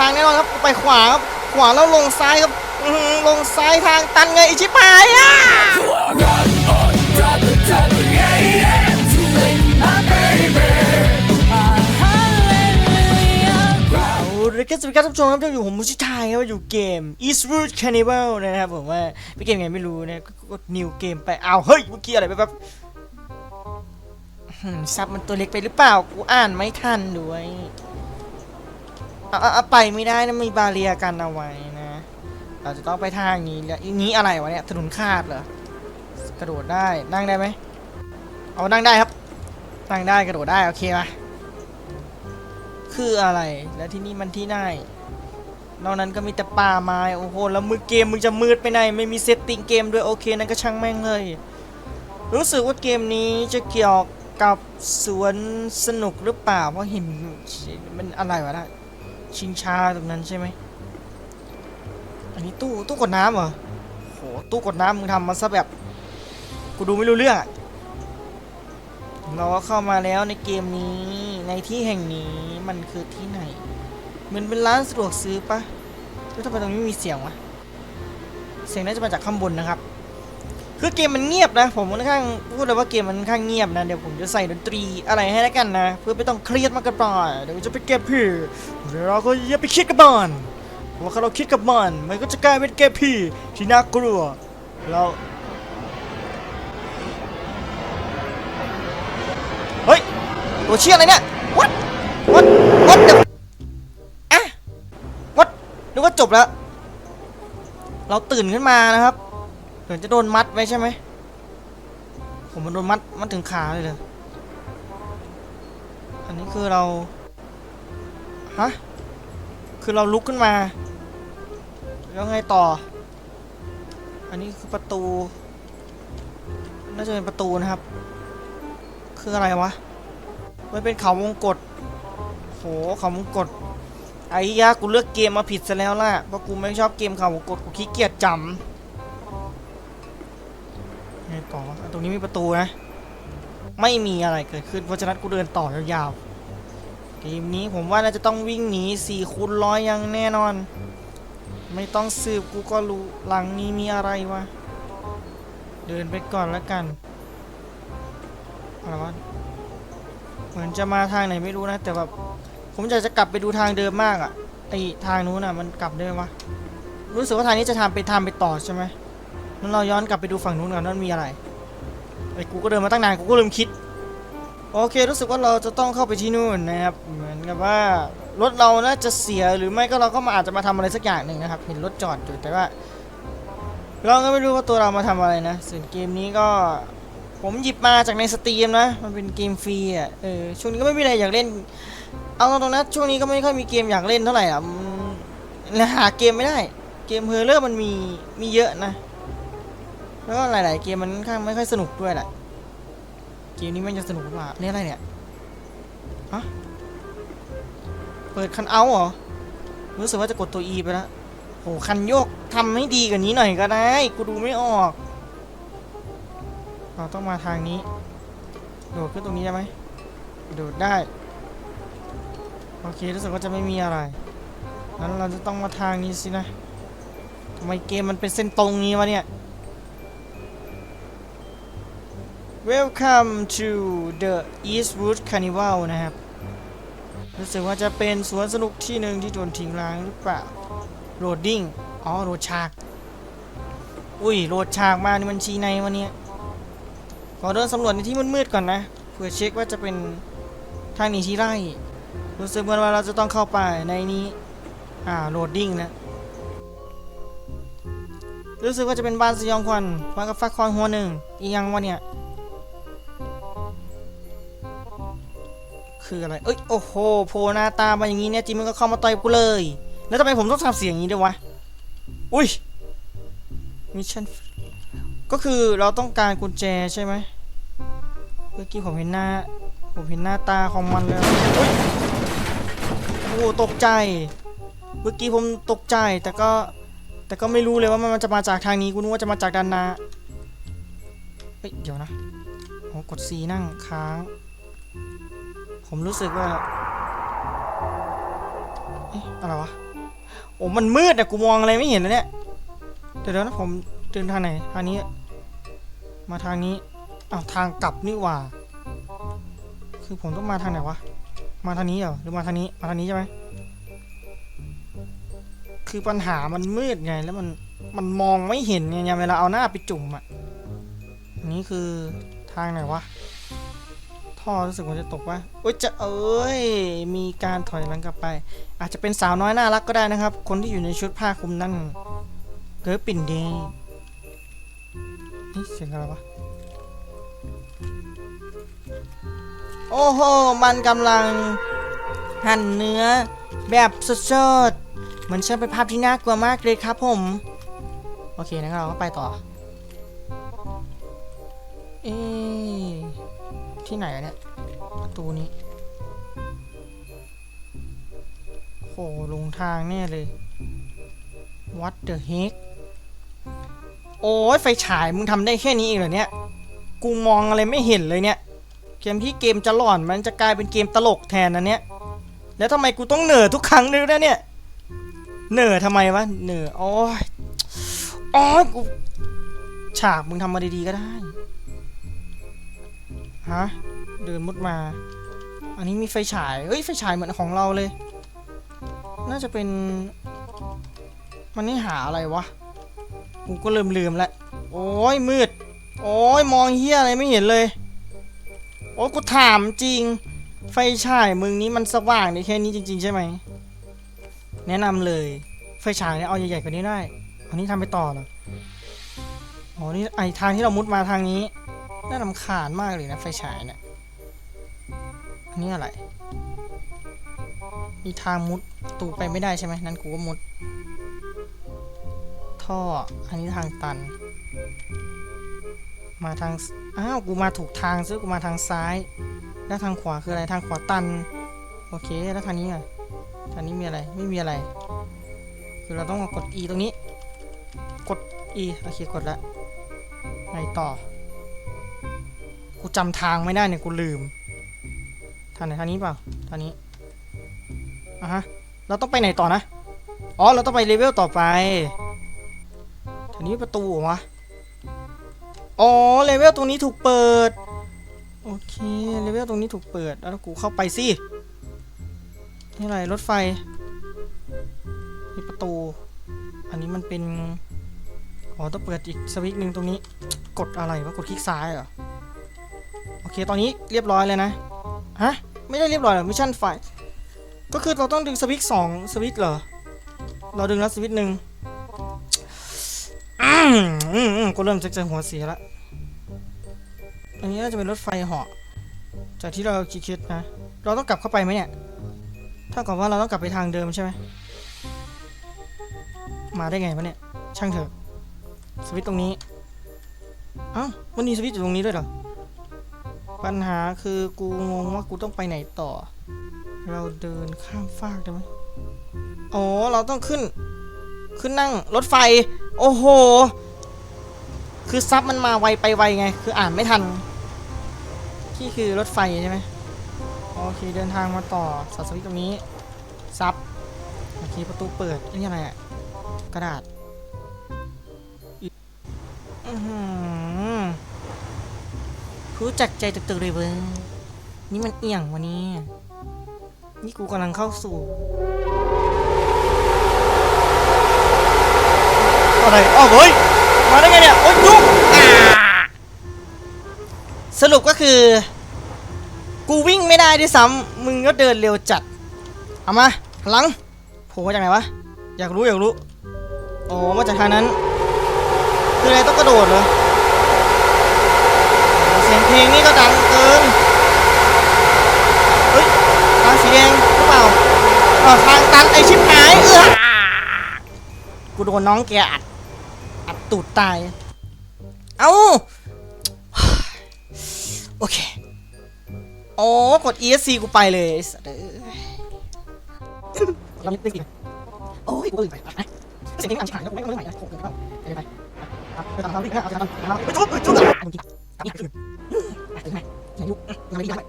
ทางแน่นอนครับไปขวาครับขวาแล้วลงซ้ายครับลงซ้ายทางตันไงไอชิบหายอะเอาละครับสวัสดีครับท่านผู้ชมครับอยู่ผมมุชิทายครับอยู่เกม Eastwood Cannibal นะครับผมว่าเป็นเกมไงไม่รู้นะก็นิวเกมไปอ้าวเฮ้ยเมื่อกี้อะไรไปแบบซับมันตัวเล็กไปหรือเปล่ากูอ่านไม่ทันด้วย อะอะอะไปไม่ได้นะมีบาเรียกันเอาไว้นะ เราจะต้องไปทางนี้แล้วอันนี้อะไรวะเนี่ยถนนคาดเหรอกระโดดได้นั่งได้ไหมเอานั่งได้ครับนั่งได้กระโดดได้โอเคปะคืออะไรแล้วที่นี่มันที่ไหนนอกนั้นก็มีแต่ป่าไม้โอ้โหแล้วมือเกมมึงจะมืดไปไหนไม่มีเซตติ้งเกมด้วยโอเคนั่นก็ช่างแม่งเลย รู้สึกว่าเกมนี้จะเกี่ยวกับสวนสนุกหรือเปล่าเพราะเห็นมันอะไรวะนะ ชิงชาตรงนั้นใช่ไหม อันนี้ตู้ตู้กดน้ำเหรอโหตู้กดน้ำมึงทำมาซะแบบ กูดูไม่รู้เรื่องอะเราก็เข้ามาแล้วในเกมนี้ในที่แห่งนี้มันคือที่ไหน เหมือนเป็นร้านสะดวกซื้อปะแล้วทำไมตรงนี้มีเสียงวะ เสียงน่าจะมาจากข้างบนนะครับ คือเกมมันเงียบนะ ผมค่อนข้างพูดเลยว่าเกมมันค่อนข้างเงียบนะ เดี๋ยวผมจะใส่ดนตรีอะไรให้แล้วกันนะ เพื่อไม่ต้องเครียดมากเกันไปเดี๋ยวจะไปเก็บผีเดี๋ยวเราก็อย่าไปคิดกับมันว่าเราคิดกับมัน มันก็จะกลายเป็นเกมผีที่น่ากลัวเราเฮ้ยตัวเชี่ยอะไรเนี่ย what what what the อะ what นึกว่าจบแล้ว เราตื่นขึ้นมานะครับ มือนจะโดนมัดไว้ใช่ไหมผมมันโดนมัดมัดถึงขาเลยเลยอันนี้คือเราฮะคือเราลุกขึ้นมา แล้วไงต่อ อันนี้คือประตู น่าจะเป็นประตูนะครับ คืออะไรวะมันเป็นเขาวงกตโหเขาวงกตไอ้ยากูเลือกเกมมาผิดซะแล้วล่ะเพราะกูไม่ชอบเกมเขาวงกตกูขี้เกียจจำ ไงต่อตรงนี้มีประตูนะ ไม่มีอะไรเกิดขึ้น เพราะฉะนั้นกูเดินต่อยาวๆทีมนี้ผมว่าน่าจะต้องวิ่งหนีสี่คูณร้อยยังแน่นอน ไม่ต้องสืบกูก็รู้หลังนี้มีอะไรวะ เดินไปก่อนแล้วกันอะไรวะเหมือนจะมาทางไหนไม่รู้นะ แต่แบบผมอยากจะกลับไปดูทางเดิมมากอะ่ะไอทางนู้นอะมันกลับได้ไหมวะรู้สึกว่าทางนี้จะทำไปทำไปต่อใช่ไหม งั้นเราย้อนกลับไปดูฝั่งนู้นก่อนว่ามันมีอะไรไอ้กูก็เดินมาตั้งนานกูก็ลืมคิด โอเครู้สึกว่าเราจะต้องเข้าไปที่นู่นนะครับ เหมือนกับว่ารถเราน่าจะเสียหรือไม่ก็เราก็มาอาจจะมาทำอะไรสักอย่างหนึ่งนะครับ เห็นรถจอดอยู่แต่ว่า เราก็ไม่รู้ว่าตัวเรามาทำอะไรนะส่วนเกมนี้ก็ผมหยิบมาจากในสตรีมนะ มันเป็นเกมฟรีอะ เออ ช่วงนี้ก็ไม่มีอะไรอยากเล่น เอาตรงๆนะ ช่วงนี้ก็ไม่ค่อยมีเกมอยากเล่นเท่าไหร่อะมันหาเกมไม่ได้ เกมเฮอร์เรอร์มันมี มีเยอะนะ แล้วก็หลาย ๆ เกมมันค่อนข้างไม่ค่อยสนุกด้วยแหละ เกมนี้มันจะสนุกกว่านี่อะไรเนี่ยฮะเปิดคันเอาเหรอ รู้สึกว่าจะกดตัว E ไปแล้วโหคันโยกทำให้ดีกว่านี้หน่อยก็ได้ กูดูไม่ออก เราต้องมาทางนี้ โดดขึ้นตรงนี้ได้ไหมโดดได้ โอเครู้สึกว่าจะไม่มีอะไรงั้นเราจะต้องมาทางนี้สินะทำไมเกมมันเป็นเส้นตรงนี้วะเนี่ย Welcome to the Eastwood Carnival นะครับ รู้สึกว่าจะเป็นสวนสนุกที่หนึ่งที่โดนทิ้งร้างหรือเปล่าโรดดิ้งอ๋อโรดฉาก อุ้ยโรดฉากมานี่มันชีในวันนี้ขอเดินสำรวจในที่มืดๆก่อนนะ เพื่อเช็คว่าจะเป็นทางหนีที่ไร่รู้สึกเหมือนว่าเราจะต้องเข้าไปในนี้ อ่าโรดดิ้งนะรู้สึกว่าจะเป็นบ้านสยองควันฟังกับฟักคอนหัวหนึ่งอีกอยังวะเนี่ย คืออะไร เอ้ย โอ้โห โผล่หน้าตามาอย่างนี้เนี่ยจิมมันก็เข้ามาต่อยกูเลย แล้วทำไมผมต้องทำเสียงอย่างนี้ด้วยวะ อุ้ย มิชชั่น ก็คือเราต้องการกุญแจใช่ไหมเมื่อกี้ผมเห็นหน้า ผมเห็นหน้าตาของมันแล้วอุ๊ยโอ้โหตกใจ เมื่อกี้ผมตกใจ แต่ก็ แต่ก็ไม่รู้เลยว่ามันจะมาจากทางนี้ กูนึกว่าจะมาจากด้านหน้า เฮ้ย เดี๋ยวนะโอ้กด C นั่งค้าง ผมรู้สึกว่าเอ๊ะอะไรวะโอ้มันมืดอะกูมองอะไรไม่เห็นเลยเนี่ยเดี๋ยวนะผมเดินทางไหนทางนี้ มาทางนี้อ้าวทางกลับนี่หว่า คือผมต้องมาทางไหนวะมาทางนี้เหรอหรือมาทางนี้มาทางนี้ใช่ไหมคือปัญหามันมืดไงแล้วมันมันมองไม่เห็นไงเวลาเอาหน้าไปจุ่มอะอันนี้คือทางไหนวะ ท่อรู้สึกว่าจะตกว่าโอ้ยจะเอ้ย มีการถอยหลังกลับไป อาจจะเป็นสาวน้อยน่ารักก็ได้นะครับ คนที่อยู่ในชุดผ้าคลุมนั่นเกิดปิ่นเดย์นี่เสียงอะไรวะ โอ้โห มันกำลังหั่นเนื้อแบบสดๆเหมือนช่างเป็นภาพที่น่ากลัวมากเลยครับผม โอเคนะครับเราก็ไปต่อ เอ๊ะ ที่ไหนอะเนี่ยประตูนี้โหลงทางแน่เลย What the heck โอ้ยไฟฉายมึงทำได้แค่นี้เองเหรอเนี่ย กูมองอะไรไม่เห็นเลยเนี่ย เกมที่เกมจะหลอนมันจะกลายเป็นเกมตลกแทนนะเนี่ย แล้วทำไมกูต้องเหน่อทุกครั้งเลยนะเนี่ย เหน่อทำไมวะ เหน่อโอ้ยโอ้ยกูฉากมึงทำมาดีๆก็ได้ ฮะ เดินมุดมา อันนี้มีไฟฉายเฮ้ย ไฟฉายเหมือนของเราเลย น่าจะเป็น มันนี่หาอะไรวะ กูก็ลืมลืมๆแล้วโอ้ยมืด โอ้ยมองเฮียอะไรไม่เห็นเลย โอ้ยกูถามจริง ไฟฉายมึงนี้มันสว่างได้แค่นี้จริง ๆ ใช่ไหม แนะนำเลย ไฟฉายเนี่ยเอาใหญ่ๆกว่านี้ได้ อันนี้ทำไปต่อเหรออ๋อนี่ไอทางที่เรามุดมาทางนี้ น่ารำคาญมากเลยนะไฟฉายเนี่ยอันนี้อะไร มีทางมุดตูไปไม่ได้ใช่ไหมนั่นกูก็มุด ท่อ อันนี้ทางตัน มาทาง อ้าว กูมาถูกทางซึ่งกูมาทางซ้าย แล้วทางขวาคืออะไร ทางขวาตัน โอเค แล้วทางนี้อะ ทางนี้มีอะไร ไม่มีอะไร คือเราต้องกด E ตรงนี้ กด E โอเค กดละไงต่อ กูจำทางไม่ได้เนี่ยกูลืมทางไหนทางนี้เปล่าทางนี้อะฮะเราต้องไปไหนต่อนะอ๋อเราต้องไปเลเวลต่อไปทางนี้ประตูเหรอวะอ๋อเลเวลตรงนี้ถูกเปิดโอเคเลเวลตรงนี้ถูกเปิดแล้วกูเข้าไปสินี่อะไรรถไฟนี่ประตู อันนี้มันเป็นอ๋อต้องเปิดอีกสวิตช์หนึ่งตรงนี้ กดอะไรวะกดคลิกซ้ายเหรอ โอเค ตอนนี้เรียบร้อยเลยนะ ฮะ ไม่ได้เรียบร้อยหรอมิชชั่นไฟก็คือเราต้องดึงสวิตช์สองสวิตช์เหรอ เราดึงแล้วสวิตช์หนึ่งอืมอืมกูเริ่มจะจหัวเสียละ อันนี้น่าจะเป็นรถไฟเหาะ จากที่เราคิดๆนะ เราต้องกลับเข้าไปไหมเนี่ยเท่ากับว่าเราต้องกลับไปทางเดิมใช่ไหม มาได้ไงวะเนี่ย ช่างเถอะ สวิตช์ตรงนี้ เอ้ามันมีสวิตช์อยู่ตรงนี้ด้วยเหรอ ปัญหาคือกูงงว่ากูต้องไปไหนต่อ เราเดินข้ามฟากได้ไหมอ๋อ เราต้องขึ้น ขึ้นนั่งรถไฟ โอ้โห คือซับมันมาไวไปไวไง คืออ่านไม่ทัน ที่คือรถไฟใช่ไหมโอเค เดินทางมาต่อสัสวิตช์ตรงนี้ ซับโอเคประตูเปิด นี่อะไรอะกระดาษ อือหือ รู้จักใจตึกๆเลยเว้ยนี่มันเอี่ยงวันนี้ นี่กูกำลังเข้าสู่ อะไรอ๋อเฮ้ย มาได้ไงเนี่ย โอ๊ยยุกสรุปก็คือ กูวิ่งไม่ได้ด้วยซ้ำมึงก็เดินเร็วจัด เอามาพลังโผล่มาจากไหนวะ อยากรู้อยากรู้ อ๋อ มาจากทางนั้น คืออะไรต้องกระโดดเหรอ สียงเพลงนี่ก็ดังเกิน เฮ้ยทางสีแดงหรือเปล่าอ๋อทางตันไอชิบหายเออกูโดนน้องแกอัด อัดตูดตาย เอ้า โอเค อ๋อกด ESC กูไปเลยไอ้สัตว์เอ้ยเราไม่ได้กินโอ้ยกูลืมไปนะเสียงนี้อ่านฉายแล้วกูไม่ไม่ไหวนะโอ้โหเดี๋ยวไปไปตามเขาดิเอาตามเขาไปจุ๊บไปจุ๊บมึงกินนี่คือถึง ไหนไหนยุยังไม่ดีไหม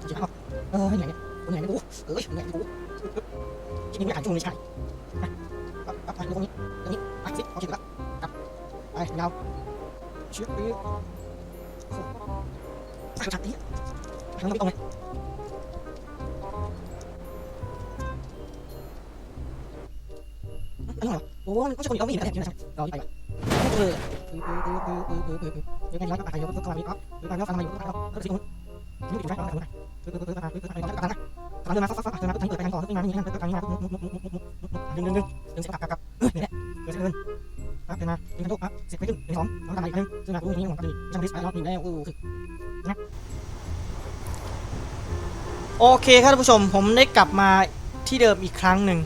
จริงๆเออเหนื่อยเนี่ยกูเหนไม่รู้เอ้ยเหนื่ยไม่รู้ที่นี่ไม่อ่านช่วงนี้ใช่ครับไปตรงนี้ตรงนี้ไปสิโอเคถูกแล้วกลับไปยาวเชือกไปไปชักนี้ทางนี้ตรงเลยอันนี้เหรอโอ้มันก็จะคนอีกเอาไม่เห็นนะเนี่ยนะครับรอที่ไปก่อนเออเออเออเออเออเออ ยังไงน้อยต้องอาศัยโยมต้องคอยมีออฟหรือไปแล้วฟังมาอยู่ก็ต้องไปออฟก็คือสิ่งนู้นนี่อยู่ใช่ไหมคือคือคือคือคือคือกับนะตอนเดินมาฟักฟักเดินมาทั้งเปิดไปกันก่อนขึ้นมานี่นั่นก็กลางนี้มาปุ๊บปุ๊บปุ๊บปุ๊บปุ๊บดึงดึงดึงดึงเสียบกลับกลับเนี่ยเดินเดินครับเดินมาดึงกระโดดครับเสียบไปดึงดึงสองน้องทำมาอีกนึงซึ่งมาปุ๊บนี่ผมก็ดีจังดิสไปอบนี้แล้วโอคือนะอเคครับท่านผู้ชมผมได้กลับมาที่เดิมอีกครั้งหนึ่ง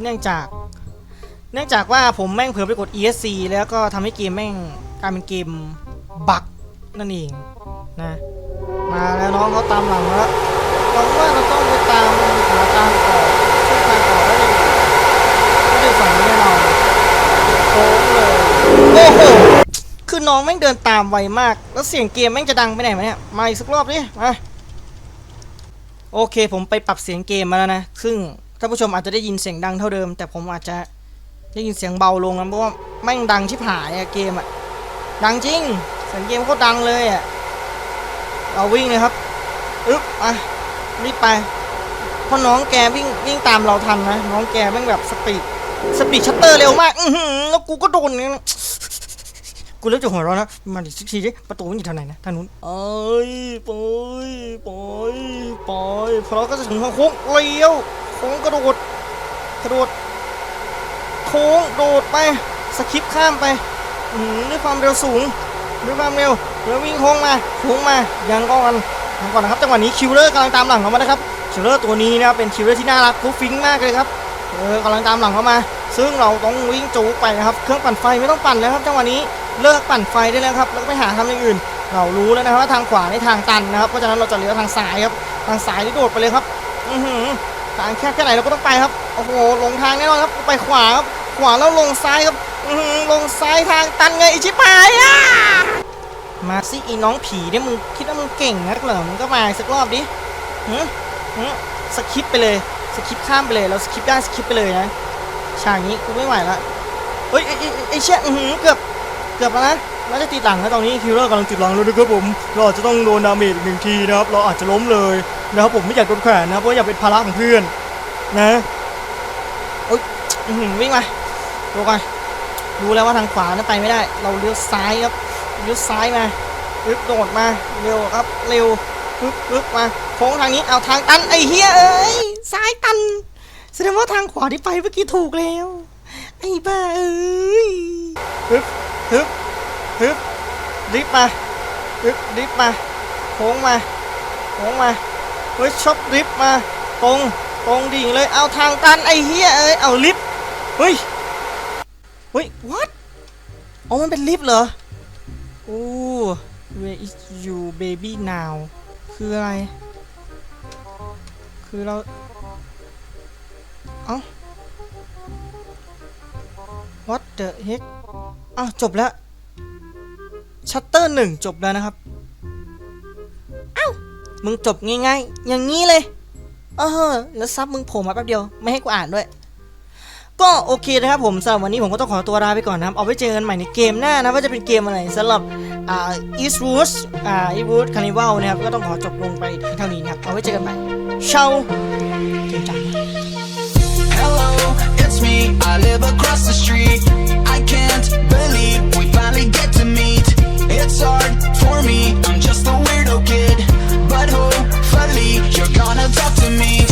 เนื่องจาก เนื่องจากว่าผมแม่งเผลอไปกด ESC แล้วก็ทำให้เกมแม่ง กลายเป็นเกมบักนั่นเองนะมาแล้วน้องเขาตามหลังแล้วเราว่าเราต้องไปตามหาทางออกเส้นทางออกแล้วเลยไม่ได้ฝั่งนี้แน่นอนโค้งเลยโอ้โหคือน้องแม่งเดินตามไวมาก แล้วเสียงเกมแม่งจะดังไปไหนมาเนี่ยมาอีกสักรอบดิมาโอเคผมไปปรับเสียงเกมมาแล้วนะ ซึ่งท่านผู้ชมอาจจะได้ยินเสียงดังเท่าเดิม แต่ผมอาจจะได้ยินเสียงเบาลงนะเพราะว่าแม่งดังชิบหายอะเกมอะ ดังจริงเสียงเกมโคตรดังเลยอะเราวิ่งเลยครับอึ๊บอะรีบไปเพราะน้องแกวิ่งวิ่งตามเราทันนะน้องแกแม่งแบบสปีดสปีดชัตเตอร์เร็วมากอือหือแล้วกูก็โดนเนี่ยกูเริ่มจะหัวเราะนะมาดิสักทีดิประตูมันอยู่ทางไหนนะทางนู้นเอ้ยปล่อยปล่อยปล่อยพอเราก็จะถึงทางโค้งเลี้ยวโค้งกระโดดกระโดดโค้งโดดไปสคิปข้ามไป ด้วยความเร็วสูงด้วยความเร็วแล้ววิ่งโค้งมาโค้งมายังก่อนยังก่อนนะครับจังหวะนี้คิวเลอร์กำลังตามหลังเข้ามานะครับคิวเลอร์ตัวนี้นะครับเป็นคิวเลอร์ที่น่ารักฟุ๊ฟิ้งมากเลยครับเออกำลังตามหลังเข้ามา ซึ่งเราต้องวิ่งจูไปนะครับ เครื่องปั่นไฟไม่ต้องปั่นแล้วครับจังหวะนี้เลิกปั่นไฟได้แล้วครับ แล้วก็ไปหาทำอย่างอื่น เรารู้แล้วนะครับว่าทางขวาในทางตันนะครับ เพราะฉะนั้นเราจะเลี้ยวทางซ้ายครับ ทางซ้ายนี่โดดไปเลยครับ อือหือทางแคบแค่ไหนเราก็ต้องไปครับ โอ้โห ลงทางแน่นอนครับ ไปขวาครับ ขวาแล้วลงซ้ายครับ ลงซ้ายทางตันไงอิชิปายอะมาสิอีน้องผีเนี่ยมึงคิดว่ามึงเก่งนักเหรอมึงก็มาสักรอบดิหืมหืมสคิปไปเลยสคิปข้ามไปเลยเราสคิปได้สคิปไปเลยนะฉากนี้กูไม่ไหวละเฮ้ยไอ้ไอ้เชี่ยเกือบเกือบแล้วนะน่าจะติดหลังแล้วตอนนี้คิวเลอร์กำลังติดหลังแล้วนะครับผมเราอาจจะต้องโดนดาเมจอีกหนึ่งทีนะครับเราอาจจะล้มเลยนะครับผมไม่อยากโดนแขวนนะเพราะอยากเป็นภาระของเพื่อนนะเอ้ยวิ่งมาดูกัน รู้แล้วว่าทางขวานั้นไปไม่ได้ เราเลี้ยวซ้ายครับเลี้ยวซ้ายมาปึ๊บโดดมาเร็วครับเร็วปึ๊บปึ๊บมาโค้งทางนี้เอาทางตันไอ้เฮียเอ้ยซ้ายตันแสดงว่าทางขวาที่ไปเมื่อกี้ถูกแล้วไอ้บ้าเอ้ยปึ๊บปึ๊บปึ๊บรีบมาปึ๊บรีบมาโค้งมาโค้งมาเฮ้ยช็อบรีบมาตรงตรงดิ่งเลยเอาทางตันไอ้เฮียเอ้ยเอาลิฟเฮ้ย เฮ้ย what อ๋อ มันเป็นลิฟต์เหรอ โอ้ where is you baby now คืออะไร คือเรา เอ้า what the heck อ้าว จบแล้ว ชัตเตอร์หนึ่งจบแล้วนะครับ เอ้า มึงจบง่ายๆ อย่างนี้เลย เออ แล้วซับมึงโผล่มาแป๊บเดียว ไม่ให้กูอ่านด้วย ก็โอเคนะครับผมสำหรับวันนี้ผมก็ต้องขอตัวลาไปก่อนนะครับ เอาไว้เจอกันใหม่ในเกมหน้านะว่าจะเป็นเกมอะไรสำหรับอ่า Eastwood อ่า Eastwood Carnival นะครับ ก็ต้องขอจบลงไปเท่านี้นะครับ เอาไว้เจอกันใหม่เช้าเกมจัง Hello, it's me. I live across the street. I can't believe we finally get to meet. It's hard for me. I'm just a weirdo kid, but hopefully you're gonna talk to me.